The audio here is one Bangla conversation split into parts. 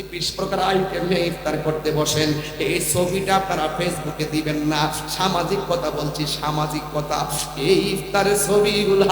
যদি বিশ প্রকার আইটেম ইফতার করতে বসেন, এই ছবিটা আপনারা ফেসবুকে দিবেন না। সামাজিক কথা বলছি, সামাজিক কথা। এই ইফতারের ছবিগুলা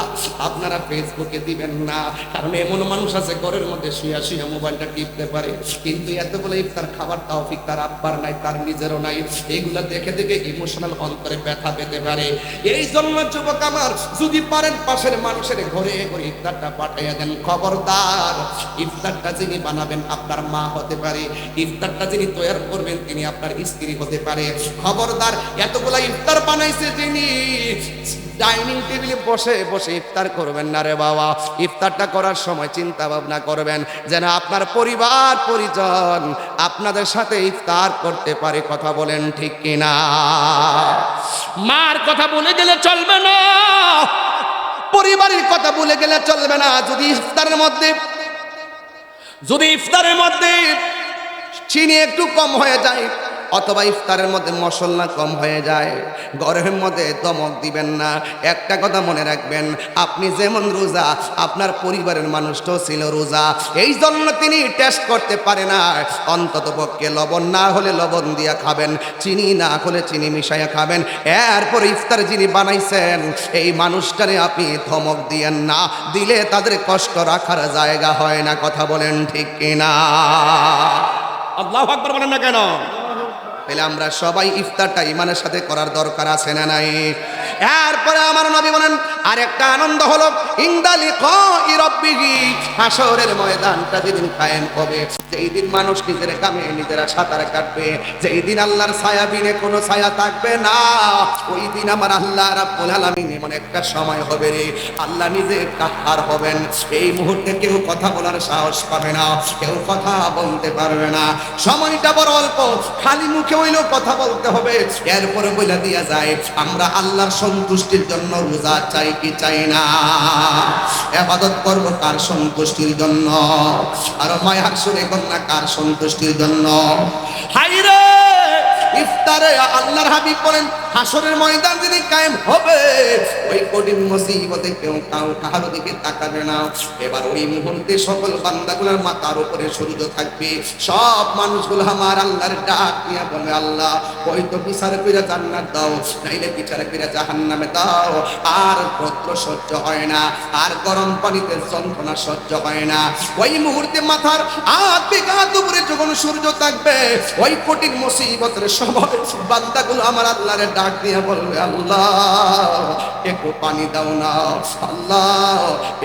আপনারা ফেসবুকে দিবেন না। কারণ এমন মানুষ আছে, ঘরের মধ্যে শুয়া শুয়া মোবাইলটা টিপতে পারে। কিন্তু এতগুলো ইফতার খাবার তাওফিক তার আব্বার নাই, তার নিজেরও নাই। এইগুলা দেখে দেখে ইমোশনাল অন্তরে ব্যথা পেতে পারে। এই জন্য যুবক আমার, যদি পারেন পাশের মানুষের ঘরে ঘরে ইফতারটা পাঠাইয়া দেন। খবরদার, ইফতারটা যিনি বানাবেন আপনার মা হতে পারে। ইফতারটা যিনি তৈরি করবেন, তিনি আপনার স্ত্রী হতে পারে। খবরদার, এতগুলা ইফতার বানাইছে যিনি, ডাইনিং টেবিলে বসে বসে ইফতার করবেন না রে বাবা। ইফতারটা করার সময় চিন্তা ভাবনা করবেন, যেন আপনার পরিবার, পরিজন আপনাদের সাথে ইফতার করতে পারে, কথা বলেন ঠিক কিনা? মার কথা বলে গেলে চলবে না। পরিবারের কথা বলে গেলে চলবে না। যদি ইফতারের মধ্যে যদি ইফতারের মধ্যে চিনি একটু কম হয়ে যায় অথবা ইফতারের মধ্যে মশলা কম হয়ে যায়। গরমের মধ্যে দমক দিবেন না। একটা কথা মনে রাখবেন, আপনি যেমন রোজা, আপনার পরিবারের মানুষটাও ছিল রোজা। এই জন্য তিনি টেস্ট করতে পারে না। অন্তত পক্ষে লবণ না হলে লবণ দিয়া খাবেন, চিনি না হলে চিনি মিশাইয়া খাবেন। এরপর ইফতার যিনি বানাইছেন, এই মানুষটারে আপনি ধমক দিয়েন না। দিলে তাদের কষ্ট রাখার জায়গা হয় না, কথা বলেন ঠিক কিনা? আল্লাহ আকবর বলেন না কেন? তাহলে আমরা সবাই ইফতারটা ইমানের সাথে করার দরকার আছে না নাই? এরপরে আমার নবী বলেন, আরেকটা আনন্দ হলো ইন্দালি হাসরের ময়দানটা যেদিন কায়েম হবে যেই দিন মানুষ নিজের কামে নিজেরা সাঁতার কাটবে যেই দিন আল্লাহর ছায়া বিনে কোনো ছায়া থাকবে না ওই দিন আমার আল্লাহ রাব্বুল আলামিন এমন একটা সময় হবে রে, আল্লাহ নিজে কাহার হবেন। এই মুহূর্তে কেউ কথা বলার সাহস পাবে না, কেউ কথা বলতে পারবে না। সময়টা বড় অল্প, খালি মুখে হইলেও কথা বলতে হবে, এরপরে বলে দিয়া যায়, আমরা আল্লাহর সন্তুষ্টির জন্য রোজা চাই কি চাই না? এবাদত করব কার সন্তুষ্টির জন্য? আর মায়ার সুরে কন্যা কার সন্তুষ্টির জন্য? হাইরে ইফতারে আল্লাহর হাবিব বলেন হাসরের ময়দান যিনি কায়েম হবে, ওই কঠিন মুসিবতে কেউ কাউ কাহার দিকে তাকাবে না। এবার ওই মুহূর্তে সকল বান্দাগুলোর মাথার উপরে সূর্য থাকবে। সব মানুষগুলো আমার আল্লাহর ডাক নিয়ে বলে, আল্লাহ, ওই তো বিচার করে জান্নাত দাও, নাইলে বিচার করে জাহান্নামে দাও। আর পত্র সহ্য হয় না, আর গরম পানিতে যন্ত্রণা সহ্য হয় না। ওই মুহূর্তে মাথার হাত বিঘাত উপরে যখন সূর্য থাকবে, ওই কঠিন মুসিবতের সময় বান্দাগুলো আমার আল্লাহরে ডাক দিয়ে বলবে, আল্লাহ, একটু পানি দাও না, আল্লাহ,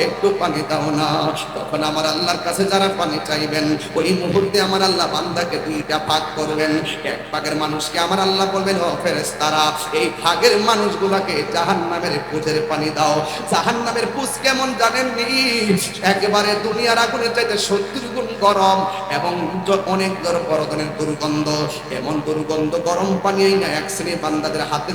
একটু পানি দাও না। তখন আমার আল্লাহর কাছে যারা পানি চাইবেন, ওই মুহূর্তে আমার আল্লাহ বান্দাকে দুইটা ভাগ করবেন। এক ভাগের মানুষকে আমার আল্লাহ বলবেন, ও ফেরেশতারা, এই ভাগের মানুষগুলাকে জাহান্নামের পুজের পানি দাও। জাহান্নামের পুজ কেমন জানেননি? একেবারে দুনিয়ার আগুনের চাইতে সত্তর গুণ গরম এবং অনেক বড় ধরনের দুর্গন্ধ। এমন দুর্গন্ধ, গরম পানি না এক শ্রেণির বান্দাদের হাতে